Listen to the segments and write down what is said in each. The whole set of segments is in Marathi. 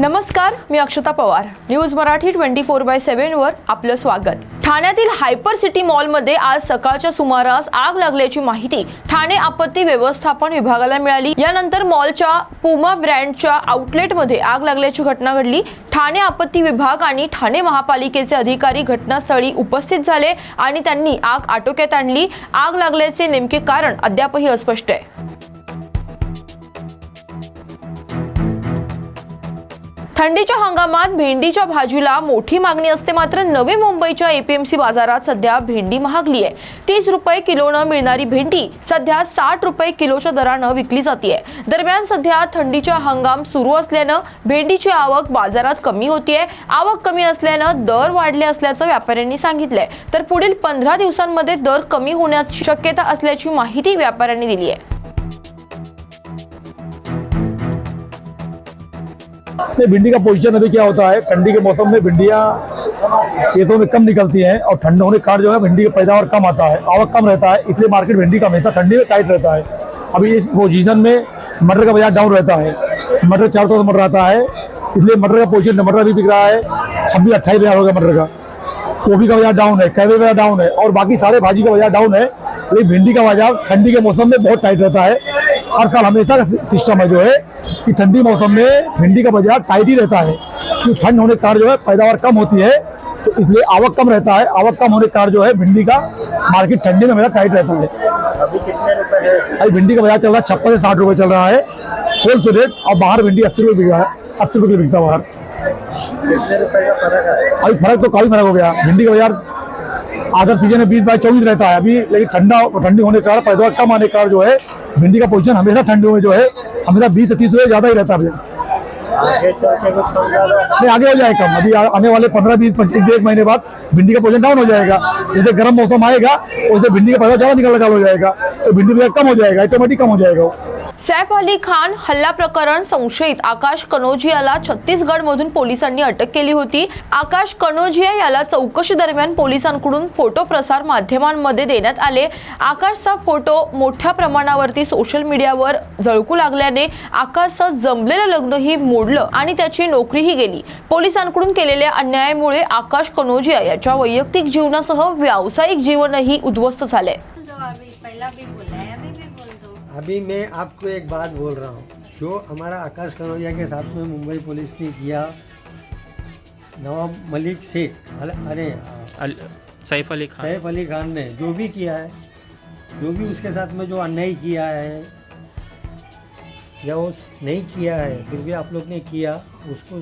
नमस्कार मी Akshata Pawar. News Marathi twenty four by सेव्हनवर आपलं स्वागत. ठाण्यातील हायपर सिटी मॉलमध्ये आज सकाळच्या सुमारास आग लागल्याची माहिती ठाणे आपत्ती व्यवस्थापन विभागाला मिळाली. यानंतर मॉलच्या पुमा ब्रँडच्या आउटलेटमध्ये आग लागल्याची घटना घडली. ठाणे आपत्ती विभाग आणि ठाणे महापालिकेचे अधिकारी घटनास्थळी उपस्थित झाले आणि त्यांनी आग आटोक्यात आणली. आग लागल्याचे नेमके कारण अद्यापही अस्पष्ट आहे. थंडीच्या हंगामात भेंडीच्या भाजीला मोठी मागणी असते. मात्र नवी मुंबईच्या एपीएमसी बाजारात सध्या भेंडी महागली आहे. तीस रुपये किलोनं मिळणारी भेंडी सध्या साठ रुपये किलोच्या दरानं विकली जाते दरम्यान सध्या थंडीच्या हंगाम सुरू असल्यानं भेंडीची आवक बाजारात कमी होतीये. आवक कमी असल्यानं दर वाढले असल्याचं व्यापाऱ्यांनी सांगितलंय. तर पुढील पंधरा दिवसांमध्ये दर कमी होण्याची शक्यता असल्याची माहिती व्यापाऱ्यांनी दिली आहे नहीं भिंडी का पोजीशन अभी क्या होता है? ठंडी के मौसम में भिंडियाँ खेतों में कम निकलती हैं और ठंड होने के कारण जो है भिंडी का पैदावार कम आता है, आवक कम रहता है, इसलिए मार्केट भिंडी का हमेशा ठंडी में टाइट रहता है। अभी इस पोजीशन में मटर का बाज़ार डाउन रहता है। मटर चार सौ मटर आता है, इसलिए मटर का पोजिशन मटर अभी बिक रहा है, छब्बीस, अट्ठाईस हज़ार होगा मटर का। गोभी का बाज़ार डाउन है, कैबे बाज़ार डाउन है और बाकी सारे भाजी का बाज़ार डाउन है, लेकिन भिंडी का बाज़ार ठंडी के मौसम में बहुत टाइट रहता है। हर साल हमेशा का सिस्टम है जो है कि ठंडी मौसम में भिंडी का बाज़ार टाइट ही रहता है। क्योंकि ठंड होने के कारण जो है पैदावार कम होती है तो इसलिए आवक कम रहता है। आवक कम होने के कारण जो है भिंडी का मार्केट ठंडी में हमेशा टाइट रहता है। अभी कितने रुपए है? अभी भिंडी का बाज़ार चल रहा है छप्पन से साठ रुपए चल रहा है। होल सेल रेट और बाहर भिंडी अस्सी रुपये बिक रहा है अस्सी रुपये बिकता बाहर। कितने रुपए का फ़र्क है अभी फ़र्क तो काफ़ी फ़र्क हो गया। भिंडी का बाज़ार आधर सीज़न में बीस बाई चौबीस रहता है अभी, लेकिन ठंडा ठंडी होने के कारण पैदावार कम आने के कारण जो है, भिंडी का पोजीशन हमेशा ठंडी में जो है, हमेशा बीस से तीस रुपये ज़्यादा ही रहता है भैया। के नहीं, आगे हो जाए कम। अभी आने वाले पंद्रह बीस पच्चीस एक महीने बाद भिंडी का पोजीशन डाउन हो जाएगा। जैसे गर्म मौसम आएगा वैसे भिंडी का पैदा ज़्यादा निकलना चालू हो जाएगा। तो भिंडी बाज़ार कम हो जाएगा ऑटोमेटिक कम हो जाएगा सैफ अली खान हल्ला प्रकरण संशयित. आकाश कनोजियाला छत्तीसगड मधून पोलिसांनी अटक केली होती. आकाश कनोजिया याला चौकशी दरम्यान पोलिसांकडून फोटो प्रसार माध्यमांमध्ये देण्यात आले. आकाशचा फोटो मोठ्या प्रमाणावरती सोशल मीडियावर झळकू लागल्याने आकाशचं जमलेलं लग्नही मोडलं आणि त्याची नोकरीही गेली. पोलिसांकडून केलेल्या अन्यायामुळे आकाश कनोजिया याच्या वैयक्तिक जीवनासह व्यावसायिक जीवनही उद्ध्वस्त झालंय. पहिला अभी मैं आपको एक बात बोल रहा हूँ। जो हमारा आकाश कनौजिया के साथ में मुंबई पुलिस ने किया नवाब मलिक शेख अरे सैफ अली खान। सैफ अली खान ने जो भी किया है जो भी उसके साथ में जो अन्याय किया है या वो नहीं किया है फिर भी आप लोग ने किया उसको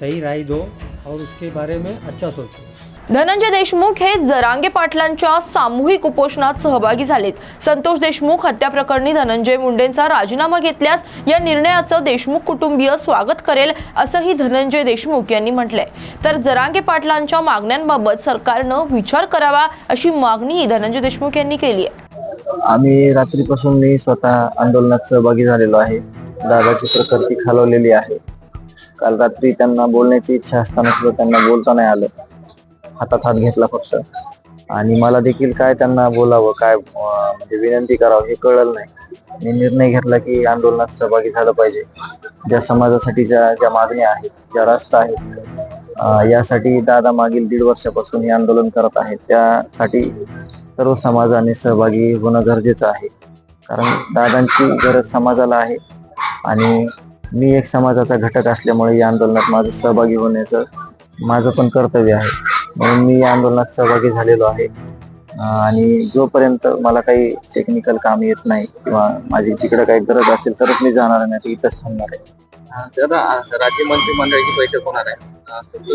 सही राय दो और उसके बारे में अच्छा सोचो। धनंजय देशमुख हे जरांगे पाटलांच्या सामूहिक उपोषणात सहभागी झालेत. संतोष देशमुख हत्या प्रकरणी धनंजय मुंडेंचा राजीनामा घेतल्यास या निर्णयाचं देशमुख कुटुंबीय स्वागत करेल असंही धनंजय देशमुख यांनी म्हटलंय. तर जरांगे पाटलांच्या मागण्यांबाबत सरकारनं विचार करावा अशी मागणीही धनंजय देशमुख यांनी केली आहे. आम्ही रात्रीपासून मी स्वतः आंदोलनात सहभागी झालेलो आहे. दादाची प्रकृती खालवलेली आहे. काल रात्री त्यांना बोलण्याची इच्छा असताना सुद्धा त्यांना बोलता नाही आलं. हातात हात घेतला फक्त. आणि मला देखील काय त्यांना बोलावं काय म्हणजे विनंती करावं हे कळलं नाही. मी निर्णय घेतला की आंदोलनात सहभागी झालं पाहिजे. ज्या समाजासाठी ज्या ज्या मागण्या आहेत ज्या रस्ता आहेत यासाठी दादा मागील दीड वर्षापासून हे आंदोलन करत आहेत. त्यासाठी सर्व समाजाने सहभागी होणं गरजेचं आहे. कारण दादांची गरज समाजाला आहे. आणि मी एक समाजाचा घटक असल्यामुळे या आंदोलनात माझं सहभागी होण्याचं माझं पण कर्तव्य आहे. म्हणून मी या आंदोलनात सहभागी झालेलो आहे. आणि जोपर्यंत मला काही टेक्निकल काम येत नाही किंवा माझी तिकडे काही गरज असेल तरच मी जाणार नाही तर इथंच थांबणार आहे. दादा राज्य मंत्रिमंडळाची बैठक होणार आहे.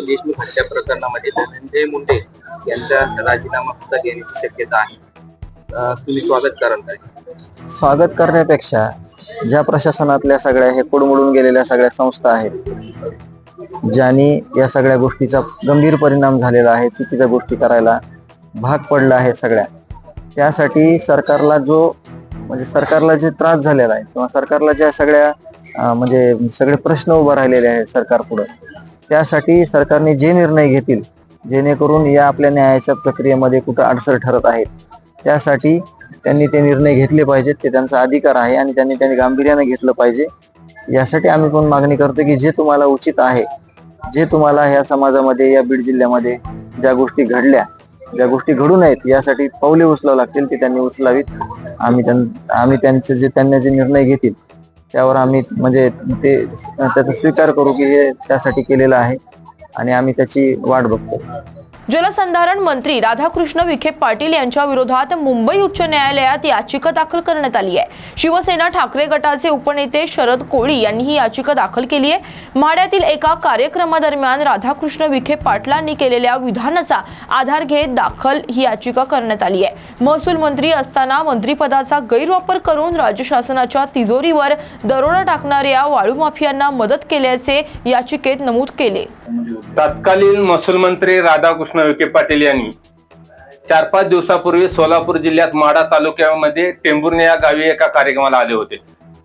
देशमुख हत्या प्रकरणामध्ये धनंजय मुंडे यांचा राजीनामा सुद्धा घेण्याची शक्यता आहे. तुम्ही स्वागत कराल काय? स्वागत करण्यापेक्षा ज्या प्रशासनातल्या सगळ्या हे कुडमुडून गेलेल्या सगळ्या संस्था आहेत ज्यांनी या सगळ्या गोष्टीचा गंभीर परिणाम झालेला आहे चुकीच्या गोष्टी करायला भाग पडला आहे सगळ्या. त्यासाठी सरकारला जो म्हणजे सरकारला जे त्रास झालेला आहे किंवा सरकारला ज्या सगळ्या म्हणजे सगळे प्रश्न उभं राहिलेले आहेत सरकार पुढं त्यासाठी सरकारने जे निर्णय घेतील जेणेकरून या आपल्या न्यायाच्या प्रक्रियेमध्ये कुठं अडसर ठरत आहेत त्यासाठी त्यांनी ते निर्णय घेतले पाहिजेत ते त्यांचा अधिकार आहे आणि त्यांनी त्यांनी गांभीर्याने घेतलं पाहिजे. यासाठी आम्ही पण मागणी करतो की जे तुम्हाला उचित आहे जे तुम्हाला ह्या समाजामध्ये या बीड जिल्ह्यामध्ये ज्या गोष्टी घडल्या ज्या गोष्टी घडू नयेत यासाठी पावले उचलावं लागतील ते त्यांनी उचलावीत. आम्ही त्यां आम्ही त्यांचे जे त्यांना जे निर्णय घेतील त्यावर आम्ही म्हणजे ते त्याचा स्वीकार करू की हे त्यासाठी केलेलं आहे आणि आम्ही त्याची वाट बघतो. जलसंधारण मंत्री राधाकृष्ण विखे पाटील यांच्या विरोधात मुंबई उच्च न्यायालयात याचिका दाखल करण्यात आली आहे. शिवसेना ठाकरे गटाचे उपनेते शरद कोळी यांनी ही याचिका दाखल केली आहे. माढ्यातील एका कार्यक्रमादरम्यान राधाकृष्ण विखे पाटलांनी केलेल्या विधानाचा आधार घेत दाखल ही याचिका करण्यात आली आहे. महसूल मंत्री असताना मंत्रिपदाचा गैरवापर करून राज्य शासनाच्या तिजोरीवर दरोडा टाकणाऱ्या वाळू माफियांना मदत केल्याचे याचिकेत नमूद केले. तत्कालीन महसूल मंत्री राधाकृष्ण विखे पाटील यांनी चार पाच दिवसापूर्वी सोलापूर जिल्ह्यात माढा तालुक्यामध्ये टेंभुर्णी या गावी एका कार्यक्रमाला आले होते.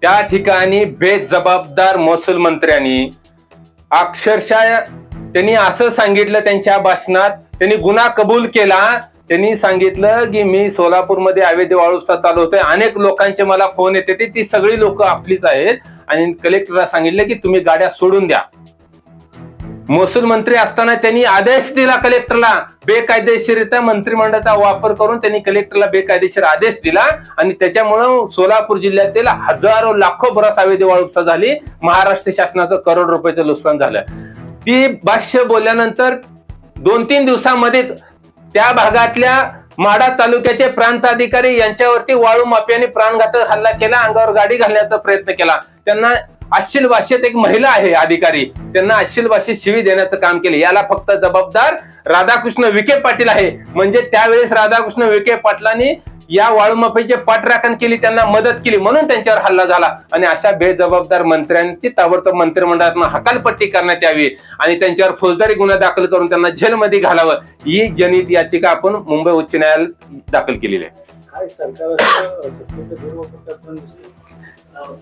त्या ठिकाणी बेजबाबदार महसूल मंत्र्यांनी अक्षरशः त्यांनी असं सांगितलं त्यांच्या भाषणात त्यांनी गुन्हा कबूल केला. त्यांनी सांगितलं की मी सोलापूरमध्ये अवैध वाळूसा चालवतोय अनेक लोकांचे मला फोन येते ते ती सगळी लोक आपलीच आहेत. आणि कलेक्टरला सांगितलं की तुम्ही गाड्या सोडून द्या. महसूल मंत्री असताना त्यांनी आदेश दिला कलेक्टरला. बेकायदेशीरित्या मंत्रिमंडळाचा वापर करून त्यांनी कलेक्टरला बेकायदेशीर आदेश दिला आणि त्याच्यामुळं सोलापूर जिल्ह्यातील हजारो लाखो बरस अवैध उपसा झाली. महाराष्ट्र शासनाचं करोड रुपयाचं नुकसान झालं. ती भाष्य बोलल्यानंतर दोन तीन दिवसामध्येच त्या भागातल्या माडा तालुक्याचे प्रांत अधिकारी यांच्यावरती वाळू माफियाने प्राणघातक हल्ला केला अंगावर गाडी घालण्याचा प्रयत्न केला. त्यांना अश्लील भाषेत एक महिला आहे अधिकारी. त्यांना अश्लील भाषेत शिवी देण्याचं काम केले. याला फक्त जबाबदार राधाकृष्ण विखे पाटील आहे. म्हणजे त्यावेळेस राधाकृष्ण विखे पाटलांनी या वाळूमाफीची पाठराखण केली त्यांना मदत केली. म्हणून त्यांच्यावर हल्ला झाला. आणि अशा बेजबाबदार मंत्र्यांची ताबडतोब मंत्रिमंडळातून हकालपट्टी करण्यात यावी. आणि त्यांच्यावर फौजदारी गुन्हा दाखल करून त्यांना जेलमध्ये घालावं. ही जनित याचिका आपण मुंबई उच्च न्यायालयात दाखल केलेली आहे.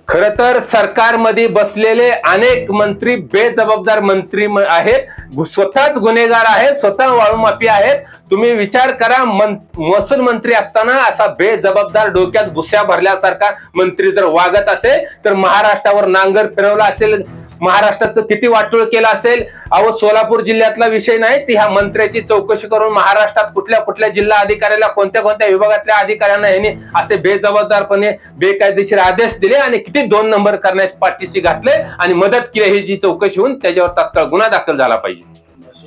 खर तर सरकारमध्ये बसलेले अनेक मंत्री बेजबाबदार मंत्री आहेत. स्वतःच गुन्हेगार आहेत स्वतः वाळूमाफी आहेत. तुम्ही विचार करा मन- महसूल मंत्री असताना असा बेजबाबदार डोक्यात भुस्या भरल्यासारखा मंत्री जर वागत असेल तर महाराष्ट्रावर नांगर फिरवला असेल. महाराष्ट्राचं किती वाटोळ केलं असेल? अहो सोलापूर जिल्ह्यातला विषय नाही ती ह्या मंत्र्याची चौकशी करून महाराष्ट्रात कुठल्या कुठल्या जिल्हा अधिकाऱ्याला कोणत्या कोणत्या विभागातल्या अधिकाऱ्यांना यांनी असे बेजबाबदारपणे बेकायदेशीर आदेश दिले आणि किती दोन नंबर करण्यास पाठीशी घातले आणि मदत केली ही जी चौकशी होऊन त्याच्यावर तात्काळ गुन्हा दाखल झाला पाहिजे.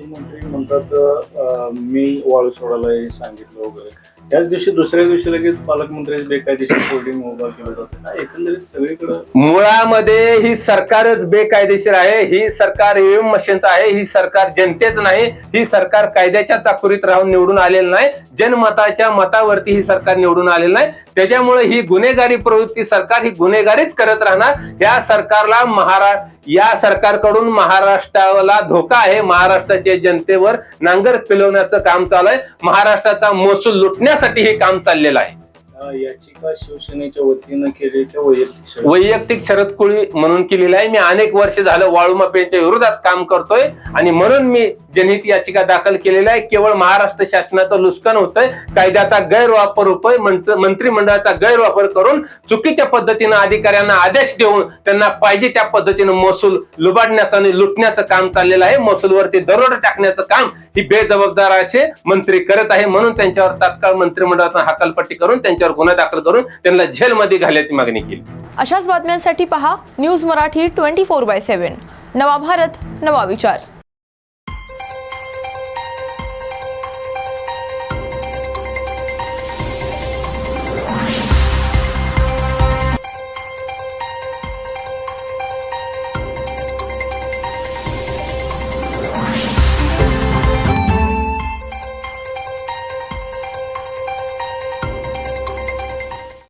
मंत्री म्हणतात मी वाळू सोडायला सांगितलं वगैरे. त्याच दिवशी दुसऱ्या दिवशी लगेच पालकमंत्र्यांची बेकायदेशीर होर्डिंग उभा केलं जातं. एकंदरीत सगळीकडे मुळामध्ये ही सरकारच बेकायदेशीर आहे ही सरकार एम मशीनचं आहे ही सरकार जनतेच नाही ही सरकार कायद्याच्या चाकुरीत राहून निवडून आलेलं नाही जनमताच्या मतावरती ही सरकार निवडून आलेलं नाही. त्याच्यामुळे ही गुन्हेगारी प्रवृत्ती सरकार ही गुन्हेगारीच करत राहणार. या सरकारला महाराष्ट्र या सरकारकडून महाराष्ट्राला धोका आहे. महाराष्ट्राच्या जनतेवर नांगर फिरवण्याचं काम चालू आहे. महाराष्ट्राचा महसूल लुटण्यासाठी हे काम चाललेलं आहे. याचिका शिवसेनेच्या वतीनं केली वैयक्तिक शरद वैयक्तिक शरद कोळी म्हणून केलेली आहे. मी अनेक वर्ष झालं वाळू विरोधात काम करतोय आणि म्हणून मी जनहित याचिका दाखल केलेली आहे. केवळ महाराष्ट्र शासनाचं नुकसान होतंय. कायद्याचा गैरवापर होतोय. मंत्र- मंत्रिमंडळाचा गैरवापर करून चुकीच्या पद्धतीनं अधिकाऱ्यांना आदेश देऊन त्यांना पाहिजे त्या पद्धतीनं महसूल लुबाडण्याचं आणि लुटण्याचं काम चाललेलं आहे. महसूलवरती दरोडा टाकण्याचं काम ही बेजबाबदार असे मंत्री करत आहे म्हणून त्यांच्यावर तात्काळ मंत्रिमंडळातून हकालपट्टी करून त्यांच्यावर गुन्हा दाखल करून त्यांना जेलमध्ये घालण्याची मागणी केली. अशाच बातम्यांसाठी पहा news Marathi twenty four by seven. नवा भारत नवा विचार.